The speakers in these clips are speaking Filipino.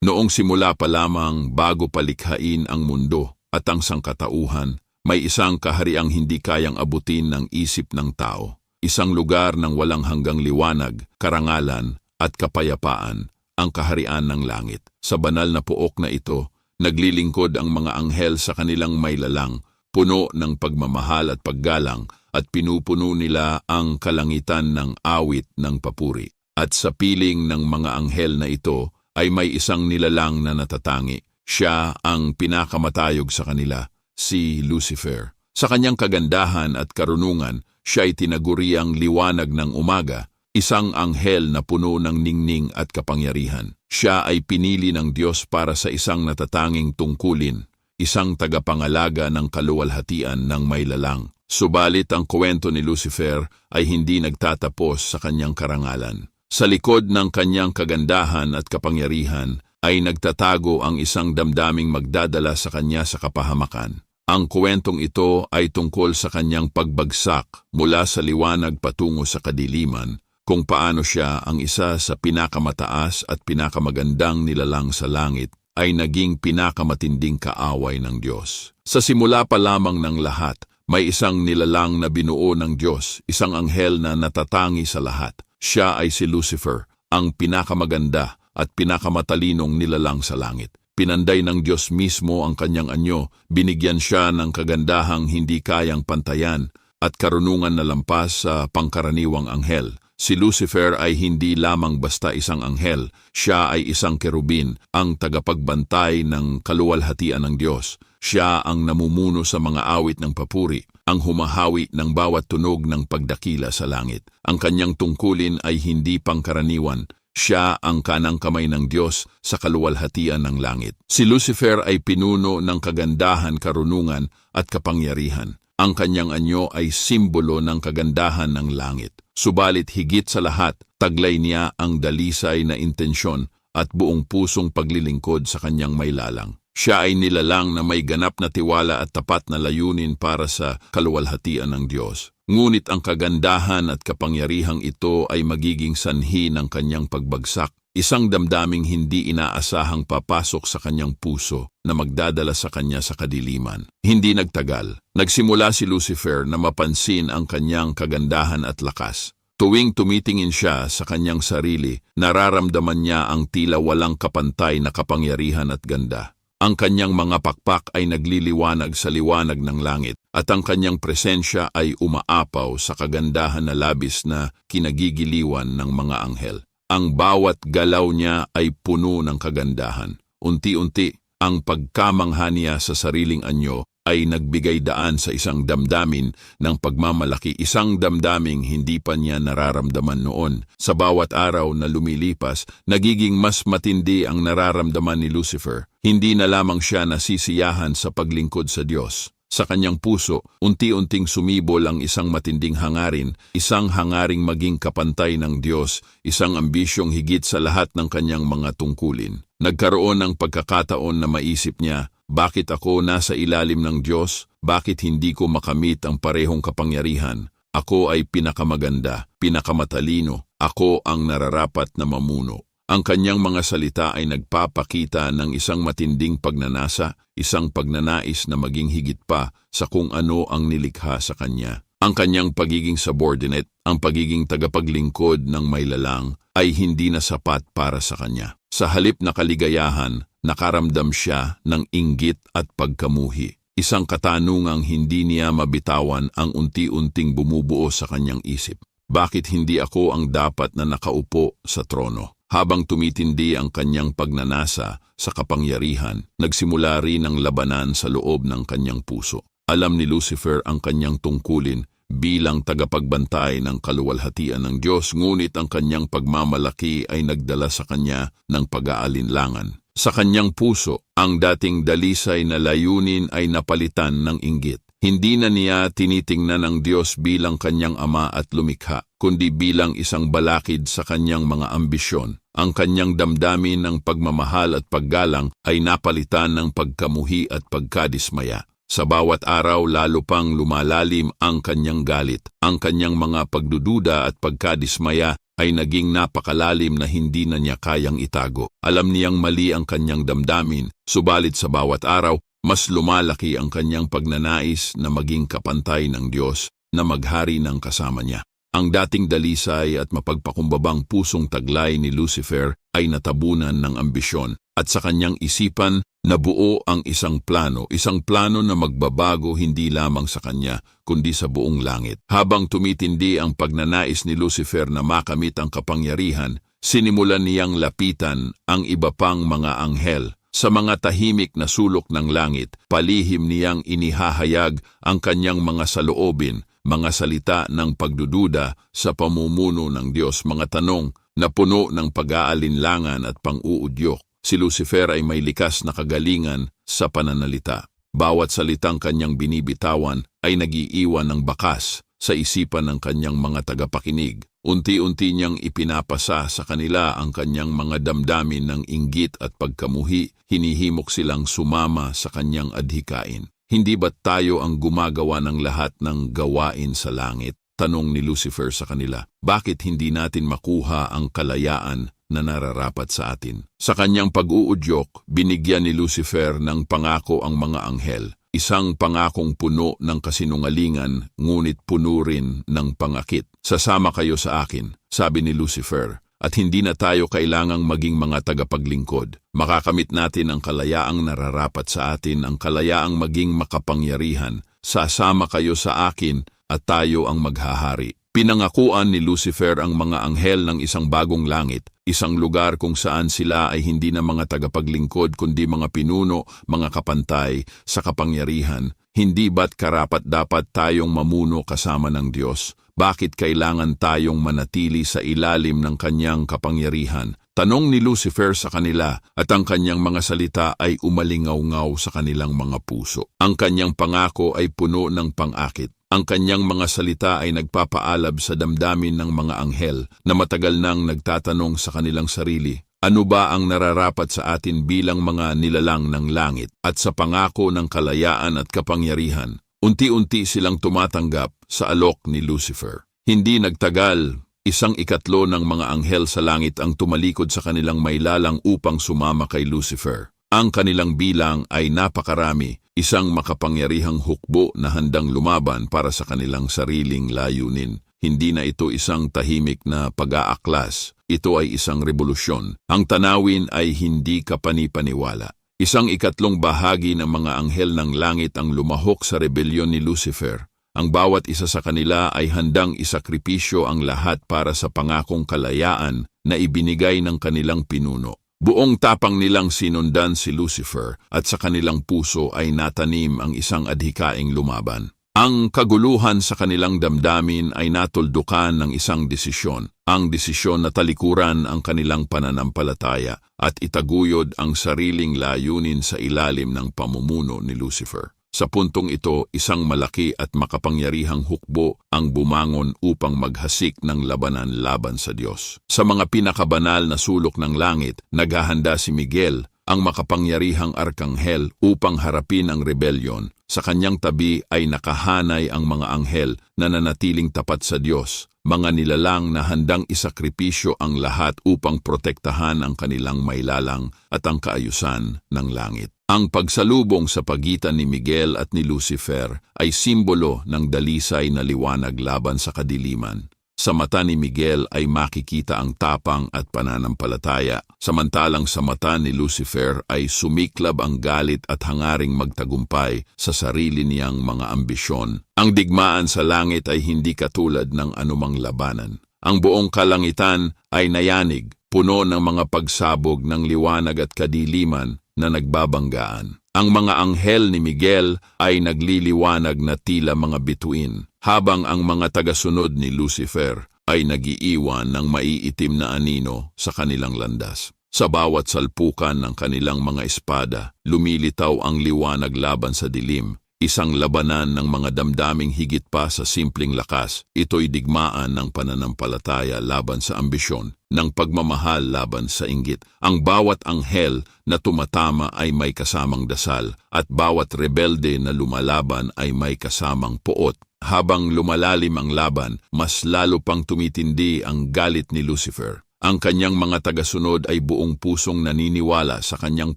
Noong simula pa lamang bago palikhain ang mundo at ang sangkatauhan, may isang kahariang hindi kayang abutin ng isip ng tao. Isang lugar ng walang hanggang liwanag, karangalan at kapayapaan, ang kaharian ng langit. Sa banal na puok na ito, naglilingkod ang mga anghel sa kanilang mailalang, puno ng pagmamahal at paggalang at pinupuno nila ang kalangitan ng awit ng papuri. At sa piling ng mga anghel na ito ay may isang nilalang na natatangi. Siya ang pinakamatayog sa kanila, si Lucifer. Sa kanyang kagandahan at karunungan, siya ay tinaguriang liwanag ng umaga, isang anghel na puno ng ningning at kapangyarihan. Siya ay pinili ng Diyos para sa isang natatanging tungkulin, isang tagapangalaga ng kaluwalhatian ng maylalang. Subalit ang kwento ni Lucifer ay hindi nagtatapos sa kanyang karangalan. Sa likod ng kanyang kagandahan at kapangyarihan ay nagtatago ang isang damdaming magdadala sa kanya sa kapahamakan. Ang kwentong ito ay tungkol sa kanyang pagbagsak mula sa liwanag patungo sa kadiliman, kung paano siya ang isa sa pinakamataas at pinakamagandang nilalang sa langit ay naging pinakamatinding kaaway ng Diyos. Sa simula pa lamang ng lahat, may isang nilalang na binuo ng Diyos, isang anghel na natatangi sa lahat. Siya ay si Lucifer, ang pinakamaganda at pinakamatalinong nilalang sa langit. Pinanday ng Diyos mismo ang kanyang anyo, binigyan siya ng kagandahang hindi kayang pantayan at karunungan na lampas sa pangkaraniwang anghel. Si Lucifer ay hindi lamang basta isang anghel, siya ay isang kerubin, ang tagapagbantay ng kaluwalhatian ng Diyos. Siya ang namumuno sa mga awit ng papuri, ang humahawi ng bawat tunog ng pagdakila sa langit. Ang kanyang tungkulin ay hindi pangkaraniwan, siya ang kanang kamay ng Diyos sa kaluwalhatian ng langit. Si Lucifer ay pinuno ng kagandahan, karunungan at kapangyarihan. Ang kanyang anyo ay simbolo ng kagandahan ng langit. Subalit higit sa lahat, taglay niya ang dalisay na intensyon at buong pusong paglilingkod sa kanyang mailalang. Siya ay nilalang na may ganap na tiwala at tapat na layunin para sa kaluwalhatian ng Diyos. Ngunit ang kagandahan at kapangyarihang ito ay magiging sanhi ng kanyang pagbagsak, isang damdaming hindi inaasahang papasok sa kanyang puso na magdadala sa kanya sa kadiliman. Hindi nagtagal, nagsimula si Lucifer na mapansin ang kanyang kagandahan at lakas. Tuwing tumitingin siya sa kanyang sarili, nararamdaman niya ang tila walang kapantay na kapangyarihan at ganda. Ang kanyang mga pakpak ay nagliliwanag sa liwanag ng langit at ang kanyang presensya ay umaapaw sa kagandahan na labis na kinagigiliwan ng mga anghel. Ang bawat galaw niya ay puno ng kagandahan. Unti-unti, ang pagkamangha niya sa sariling anyo ay nagbigay daan sa isang damdamin ng pagmamalaki, isang damdaming hindi pa niya nararamdaman noon. Sa bawat araw na lumilipas, nagiging mas matindi ang nararamdaman ni Lucifer. Hindi na lamang siya nasisiyahan sa paglingkod sa Diyos. Sa kanyang puso, unti-unting sumibol ang isang matinding hangarin, isang hangaring maging kapantay ng Diyos, isang ambisyong higit sa lahat ng kanyang mga tungkulin. Nagkaroon ng pagkakataon na maisip niya, bakit ako nasa ilalim ng Diyos? Bakit hindi ko makamit ang parehong kapangyarihan? Ako ay pinakamaganda, pinakamatalino, ako ang nararapat na mamuno. Ang kanyang mga salita ay nagpapakita ng isang matinding pagnanasa, isang pagnanais na maging higit pa sa kung ano ang nilikha sa kanya. Ang kanyang pagiging subordinate, ang pagiging tagapaglingkod ng mailalang ay hindi na sapat para sa kanya. Sa halip na kaligayahan, nakaramdam siya ng inggit at pagkamuhi. Isang katanungang hindi niya mabitawan ang unti-unting bumubuo sa kanyang isip. Bakit hindi ako ang dapat na nakaupo sa trono? Habang tumitindi ang kanyang pagnanasa sa kapangyarihan, nagsimula rin ang labanan sa loob ng kanyang puso. Alam ni Lucifer ang kanyang tungkulin bilang tagapagbantay ng kaluwalhatian ng Diyos, ngunit ang kanyang pagmamalaki ay nagdala sa kanya ng pag-aalinlangan. Sa kanyang puso, ang dating dalisay na layunin ay napalitan ng inggit. Hindi na niya tinitingnan ang Diyos bilang kanyang ama at lumikha, kundi bilang isang balakid sa kanyang mga ambisyon. Ang kanyang damdamin ng pagmamahal at paggalang ay napalitan ng pagkamuhi at pagkadismaya. Sa bawat araw lalo pang lumalalim ang kanyang galit. Ang kanyang mga pagdududa at pagkadismaya ay naging napakalalim na hindi na niya kayang itago. Alam niyang mali ang kanyang damdamin, subalit sa bawat araw, mas lumalaki ang kanyang pagnanais na maging kapantay ng Diyos na maghari ng kasama niya. Ang dating dalisay at mapagpakumbabang pusong taglay ni Lucifer ay natabunan ng ambisyon at sa kanyang isipan nabuo ang isang plano, isang plano na magbabago hindi lamang sa kanya kundi sa buong langit. Habang tumitindi ang pagnanais ni Lucifer na makamit ang kapangyarihan, sinimulan niyang lapitan ang iba pang mga anghel sa mga tahimik na sulok ng langit, palihim niyang inihahayag ang kanyang mga saloobin, mga salita ng pagdududa sa pamumuno ng Diyos, mga tanong na puno ng pag-aalinlangan at pang-uudyok. Si Lucifer ay may likas na kagalingan sa pananalita. Bawat salitang kanyang binibitawan ay nagiiwan ng bakas sa isipan ng kanyang mga tagapakinig. Unti-unti niyang ipinapasa sa kanila ang kanyang mga damdamin ng inggit at pagkamuhi, hinihimok silang sumama sa kanyang adhikain. Hindi ba't tayo ang gumagawa ng lahat ng gawain sa langit? Tanong ni Lucifer sa kanila. Bakit hindi natin makuha ang kalayaan na nararapat sa atin? Sa kanyang pag-uudyok, binigyan ni Lucifer ng pangako ang mga anghel. Isang pangakong puno ng kasinungalingan, ngunit puno rin ng pangakit. Sasama kayo sa akin, sabi ni Lucifer at hindi na tayo kailangang maging mga tagapaglingkod. Makakamit natin ang kalayaang nararapat sa atin, ang kalayaang maging makapangyarihan. Sasama kayo sa akin at tayo ang maghahari. Pinangakuan ni Lucifer ang mga anghel ng isang bagong langit, isang lugar kung saan sila ay hindi na mga tagapaglingkod kundi mga pinuno, mga kapantay sa kapangyarihan. Hindi ba't karapat dapat tayong mamuno kasama ng Diyos? Bakit kailangan tayong manatili sa ilalim ng kanyang kapangyarihan? Tanong ni Lucifer sa kanila at ang kanyang mga salita ay umalingaw-ngaw sa kanilang mga puso. Ang kanyang pangako ay puno ng pangakit. Ang kanyang mga salita ay nagpapaalab sa damdamin ng mga anghel na matagal nang nagtatanong sa kanilang sarili, ano ba ang nararapat sa atin bilang mga nilalang ng langit at sa pangako ng kalayaan at kapangyarihan? Unti-unti silang tumatanggap sa alok ni Lucifer. Hindi nagtagal, isang ikatlo ng mga anghel sa langit ang tumalikod sa kanilang mailalang upang sumama kay Lucifer. Ang kanilang bilang ay napakarami, isang makapangyarihang hukbo na handang lumaban para sa kanilang sariling layunin. Hindi na ito isang tahimik na pag-aaklas, ito ay isang revolusyon. Ang tanawin ay hindi kapanipaniwala. Isang ikatlong bahagi ng mga anghel ng langit ang lumahok sa rebelyon ni Lucifer. Ang bawat isa sa kanila ay handang isakripisyo ang lahat para sa pangakong kalayaan na ibinigay ng kanilang pinuno. Buong tapang nilang sinundan si Lucifer at sa kanilang puso ay natanim ang isang adhikaing lumaban. Ang kaguluhan sa kanilang damdamin ay natuldukan ng isang desisyon, ang desisyon na talikuran ang kanilang pananampalataya at itaguyod ang sariling layunin sa ilalim ng pamumuno ni Lucifer. Sa puntong ito, isang malaki at makapangyarihang hukbo ang bumangon upang maghasik ng labanan laban sa Diyos. Sa mga pinakabanal na sulok ng langit, naghahanda si Miguel ang makapangyarihang arkanghel upang harapin ang rebelyon. Sa kanyang tabi ay nakahanay ang mga anghel na nanatiling tapat sa Diyos, mga nilalang na handang isakripisyo ang lahat upang protektahan ang kanilang mailalang at ang kaayusan ng langit. Ang pagsalubong sa pagitan ni Miguel at ni Lucifer ay simbolo ng dalisay na liwanag laban sa kadiliman. Sa mata ni Miguel ay makikita ang tapang at pananampalataya, samantalang sa mata ni Lucifer ay sumiklab ang galit at hangaring magtagumpay sa sarili niyang mga ambisyon. Ang digmaan sa langit ay hindi katulad ng anumang labanan. Ang buong kalangitan ay nayanig, puno ng mga pagsabog ng liwanag at kadiliman na nagbabanggaan. Ang mga anghel ni Miguel ay nagliliwanag na tila mga bituin, habang ang mga tagasunod ni Lucifer ay nagiiwan ng maiitim na anino sa kanilang landas. Sa bawat salpukan ng kanilang mga espada, lumilitaw ang liwanag laban sa dilim, isang labanan ng mga damdaming higit pa sa simpleng lakas. Ito'y digmaan ng pananampalataya laban sa ambisyon, ng pagmamahal laban sa inggit. Ang bawat anghel na tumatama ay may kasamang dasal at bawat rebelde na lumalaban ay may kasamang poot. habang lumalalim ang laban, mas lalo pang tumitindi ang galit ni Lucifer. Ang kanyang mga tagasunod ay buong pusong naniniwala sa kanyang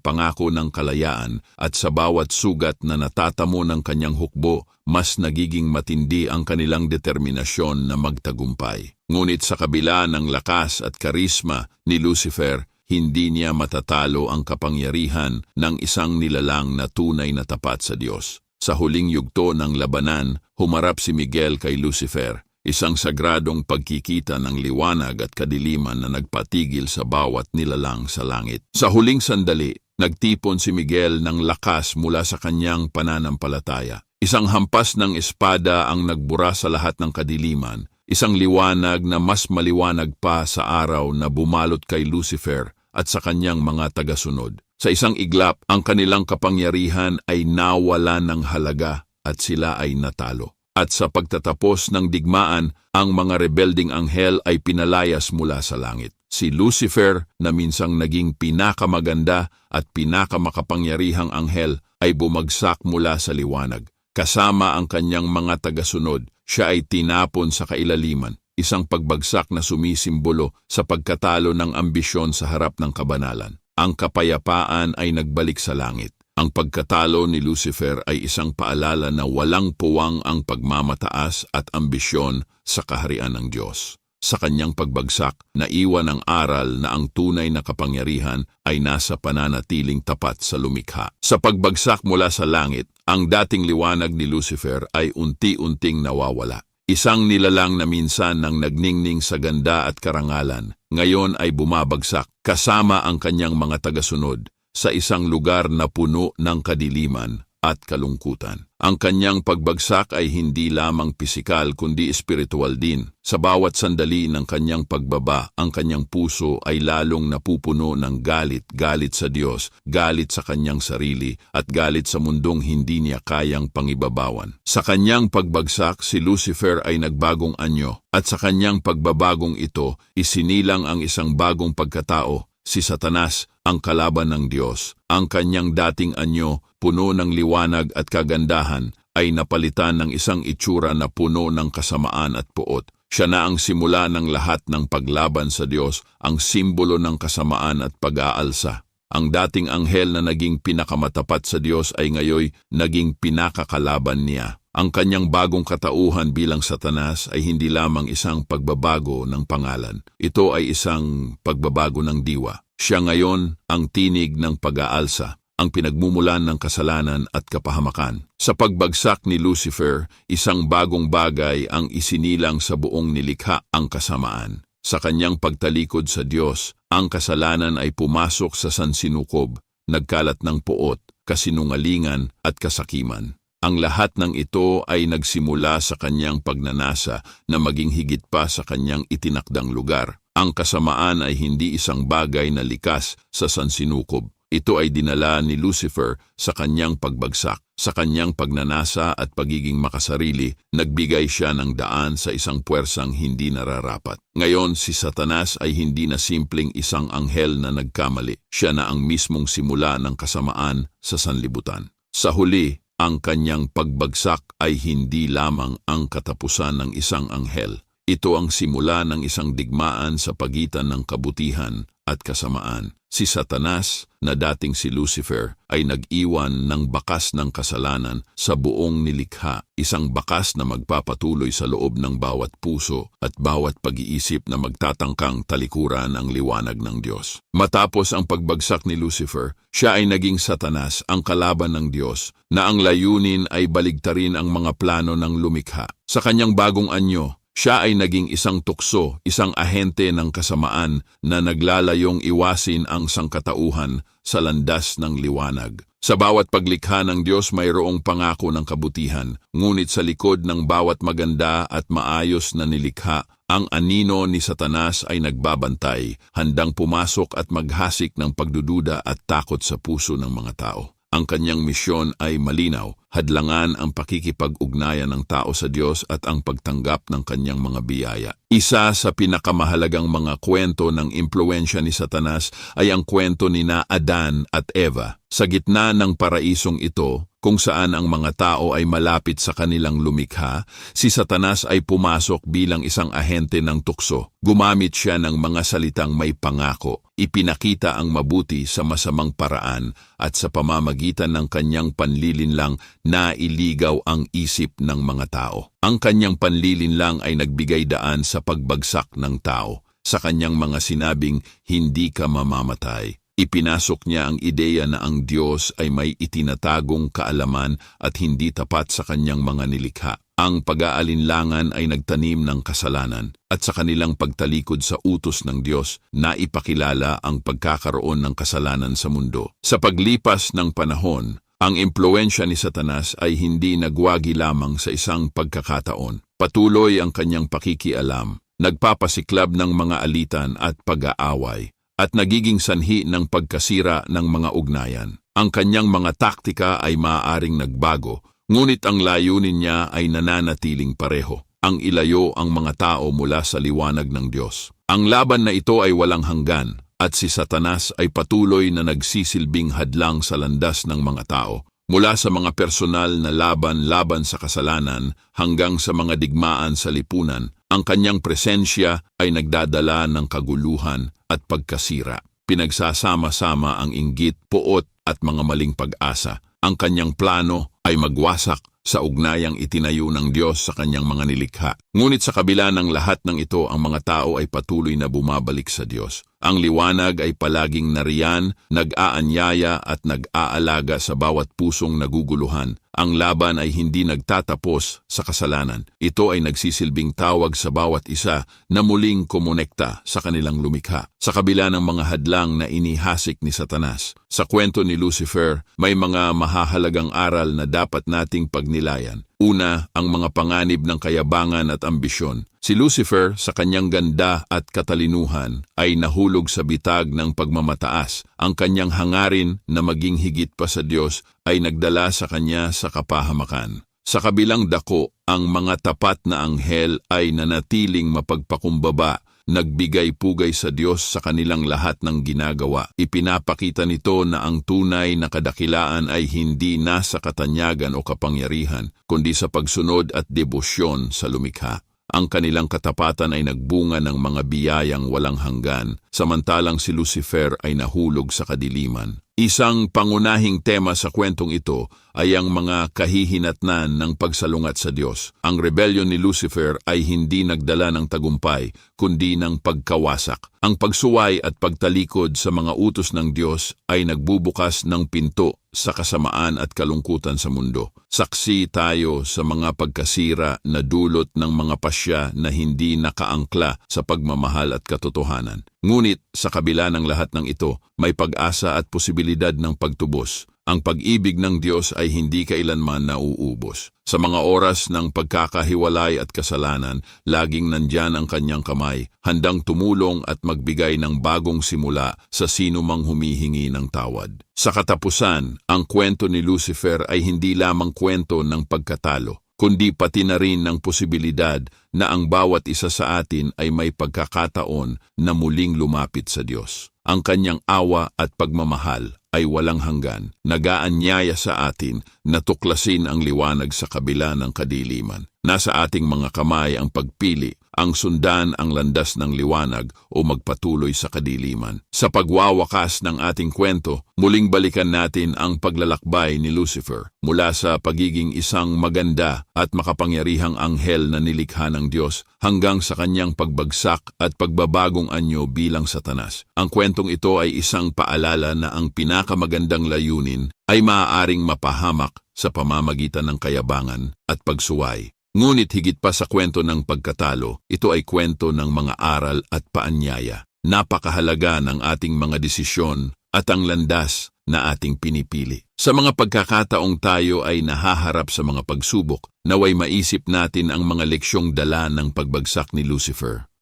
pangako ng kalayaan at sa bawat sugat na natatamo ng kanyang hukbo, mas nagiging matindi ang kanilang determinasyon na magtagumpay. Ngunit sa kabila ng lakas at karisma ni Lucifer, hindi niya matatalo ang kapangyarihan ng isang nilalang na tunay na tapat sa Diyos. Sa huling yugto ng labanan, humarap si Miguel kay Lucifer, isang sagradong pagkikita ng liwanag at kadiliman na nagpatigil sa bawat nilalang sa langit. Sa huling sandali, nagtipon si Miguel ng lakas mula sa kanyang pananampalataya. Isang hampas ng espada ang nagbura sa lahat ng kadiliman, isang liwanag na mas maliwanag pa sa araw na bumalot kay Lucifer at sa kanyang mga tagasunod. Sa isang iglap, ang kanilang kapangyarihan ay nawala ng halaga at sila ay natalo. At sa pagtatapos ng digmaan, ang mga rebelding anghel ay pinalayas mula sa langit. Si Lucifer, na minsang naging pinakamaganda at pinakamakapangyarihang anghel, ay bumagsak mula sa liwanag. Kasama ang kanyang mga tagasunod, siya ay tinapon sa kailaliman, isang pagbagsak na sumisimbolo sa pagkatalo ng ambisyon sa harap ng kabanalan. Ang kapayapaan ay nagbalik sa langit. Ang pagkatalo ni Lucifer ay isang paalala na walang puwang ang pagmamataas at ambisyon sa kaharian ng Diyos. Sa kanyang pagbagsak, naiwan ang aral na ang tunay na kapangyarihan ay nasa pananatiling tapat sa lumikha. Sa pagbagsak mula sa langit, ang dating liwanag ni Lucifer ay unti-unting nawawala. Isang nilalang na minsan nang nagningning sa ganda at karangalan, ngayon ay bumabagsak kasama ang kanyang mga tagasunod sa isang lugar na puno ng kadiliman at kalungkutan. Ang kanyang pagbagsak ay hindi lamang pisikal kundi espiritual din. Sa bawat sandali ng kanyang pagbaba, ang kanyang puso ay lalong napupuno ng galit, galit sa Diyos, galit sa kanyang sarili, at galit sa mundong hindi niya kayang pangibabawan. Sa kanyang pagbagsak, si Lucifer ay nagbagong anyo, at sa kanyang pagbabagong ito, isinilang ang isang bagong pagkatao, si Satanas, ang kalaban ng Diyos. Ang kanyang dating anyo, puno ng liwanag at kagandahan, ay napalitan ng isang itsura na puno ng kasamaan at puot. Siya na ang simula ng lahat ng paglaban sa Diyos, ang simbolo ng kasamaan at pag-aalsa. Ang dating anghel na naging pinakamatapat sa Diyos ay ngayoy naging pinakakalaban niya. Ang kanyang bagong katauhan bilang satanas ay hindi lamang isang pagbabago ng pangalan. Ito ay isang pagbabago ng diwa. Siya ngayon ang tinig ng pag-aalsa, ang pinagmumulan ng kasalanan at kapahamakan. Sa pagbagsak ni Lucifer, isang bagong bagay ang isinilang sa buong nilikha ang kasamaan. Sa kanyang pagtalikod sa Diyos, ang kasalanan ay pumasok sa sansinukob, nagkalat ng puot, kasinungalingan at kasakiman. Ang lahat ng ito ay nagsimula sa kanyang pagnanasa na maging higit pa sa kanyang itinakdang lugar. Ang kasamaan ay hindi isang bagay na likas sa sansinukob. Ito ay dinala ni Lucifer sa kanyang pagbagsak. Sa kanyang pagnanasa at pagiging makasarili, nagbigay siya ng daan sa isang puwersang hindi nararapat. Ngayon, si Satanas ay hindi na simpleng isang anghel na nagkamali. Siya na ang mismong simula ng kasamaan sa sanlibutan. Sa huli, ang kanyang pagbagsak ay hindi lamang ang katapusan ng isang anghel. Ito ang simula ng isang digmaan sa pagitan ng kabutihan at kasamaan. Si Satanas, na dating si Lucifer, ay nag-iwan ng bakas ng kasalanan sa buong nilikha, isang bakas na magpapatuloy sa loob ng bawat puso at bawat pag-iisip na magtatangkang talikuran ang liwanag ng Diyos. Matapos ang pagbagsak ni Lucifer, siya ay naging Satanas, ang kalaban ng Diyos, na ang layunin ay baligtarin ang mga plano ng lumikha. Sa kanyang bagong anyo, siya ay naging isang tukso, isang ahente ng kasamaan na naglalayong iwasin ang sangkatauhan sa landas ng liwanag. Sa bawat paglikha ng Diyos mayroong pangako ng kabutihan, ngunit sa likod ng bawat maganda at maayos na nilikha, ang anino ni Satanas ay nagbabantay, handang pumasok at maghasik ng pagdududa at takot sa puso ng mga tao. Ang kanyang misyon ay malinaw, hadlangan ang pakikipag-ugnayan ng tao sa Diyos at ang pagtanggap ng kanyang mga biyaya. Isa sa pinakamahalagang mga kwento ng impluensya ni Satanas ay ang kwento ni na Adan at Eva. Sa gitna ng paraisong ito, kung saan ang mga tao ay malapit sa kanilang lumikha, si Satanas ay pumasok bilang isang ahente ng tukso. Gumamit siya ng mga salitang may pangako, ipinakita ang mabuti sa masamang paraan at sa pamamagitan ng kanyang panlilinlang na iligaw ang isip ng mga tao. Ang kanyang panlilinlang ay nagbigay daan sa pagbagsak ng tao. Sa kanyang mga sinabing, hindi ka mamamatay. Ipinasok niya ang ideya na ang Diyos ay may itinatagong kaalaman at hindi tapat sa kanyang mga nilikha. Ang pag-aalinlangan ay nagtanim ng kasalanan at sa kanilang pagtalikod sa utos ng Diyos na ipakilala ang pagkakaroon ng kasalanan sa mundo. Sa paglipas ng panahon, ang impluensya ni Satanas ay hindi nagwagi lamang sa isang pagkakataon. Patuloy ang kanyang pakikialam, nagpapasiklab ng mga alitan at pag-aaway at nagiging sanhi ng pagkasira ng mga ugnayan. Ang kanyang mga taktika ay maaaring nagbago, ngunit ang layunin niya ay nananatiling pareho, ang ilayo ang mga tao mula sa liwanag ng Diyos. Ang laban na ito ay walang hanggan, at si Satanas ay patuloy na nagsisilbing hadlang sa landas ng mga tao, mula sa mga personal na laban-laban sa kasalanan hanggang sa mga digmaan sa lipunan, ang kanyang presensya ay nagdadala ng kaguluhan at pagkasira. Pinagsasama-sama ang inggit, puot at mga maling pag-asa. Ang kanyang plano ay magwasak sa ugnayang itinayo ng Diyos sa kanyang mga nilikha. Ngunit sa kabila ng lahat ng ito, ang mga tao ay patuloy na bumabalik sa Diyos. Ang liwanag ay palaging nariyan, nag-aanyaya at nag-aalaga sa bawat pusong naguguluhan. Ang laban ay hindi nagtatapos sa kasalanan. Ito ay nagsisilbing tawag sa bawat isa na muling kumonekta sa kanilang lumikha. Sa kabila ng mga hadlang na inihasik ni Satanas. Sa kwento ni Lucifer, may mga mahahalagang aral na dapat nating pagnilayan. Una, ang mga panganib ng kayabangan at ambisyon. Si Lucifer, sa kanyang ganda at katalinuhan, ay nahulog sa bitag ng pagmamataas. Ang kanyang hangarin na maging higit pa sa Diyos ay nagdala sa kanya sa kapahamakan. Sa kabilang dako, ang mga tapat na anghel ay nanatiling mapagpakumbaba nagbigay pugay sa Diyos sa kanilang lahat ng ginagawa. Ipinapakita nito na ang tunay na kadakilaan ay hindi nasa katanyagan o kapangyarihan, kundi sa pagsunod at debosyon sa lumikha. Ang kanilang katapatan ay nagbunga ng mga biyayang walang hanggan, samantalang si Lucifer ay nahulog sa kadiliman. Isang pangunahing tema sa kwentong ito ay ang mga kahihinatnan ng pagsalungat sa Diyos. Ang rebellion ni Lucifer ay hindi nagdala ng tagumpay, kundi ng pagkawasak. Ang pagsuway at pagtalikod sa mga utos ng Diyos ay nagbubukas ng pinto sa kasamaan at kalungkutan sa mundo. Saksi tayo sa mga pagkasira na dulot ng mga pasya na hindi nakaangkla sa pagmamahal at katotohanan. Ngunit sa kabila ng lahat ng ito, may pag-asa at posibilidad ng pagtubos. Ang pag-ibig ng Diyos ay hindi kailanman nauubos. Sa mga oras ng pagkakahiwalay at kasalanan, laging nandyan ang kanyang kamay, handang tumulong at magbigay ng bagong simula sa sino mang humihingi ng tawad. Sa katapusan, ang kwento ni Lucifer ay hindi lamang kwento ng pagkatalo, kundi pati na rin ng posibilidad na ang bawat isa sa atin ay may pagkakataon na muling lumapit sa Diyos. Ang kanyang awa at pagmamahal ay walang hanggan, nagaanyaya sa atin na tuklasin ang liwanag sa kabila ng kadiliman. Nasa ating mga kamay ang pagpili, ang sundan ang landas ng liwanag o magpatuloy sa kadiliman. Sa pagwawakas ng ating kwento, muling balikan natin ang paglalakbay ni Lucifer mula sa pagiging isang maganda at makapangyarihang anghel na nilikha ng Diyos hanggang sa kanyang pagbagsak at pagbabagong anyo bilang satanas. Ang kwentong ito ay isang paalala na ang pinakamagandang layunin ay maaaring mapahamak sa pamamagitan ng kayabangan at pagsuway. Ngunit higit pa sa kwento ng pagkatalo, ito ay kwento ng mga aral at paanyaya. Napakahalaga ng ating mga desisyon at ang landas na ating pinipili. Sa mga pagkakataong tayo ay nahaharap sa mga pagsubok, naway maisip natin ang mga leksyong dala ng pagbagsak ni Lucifer.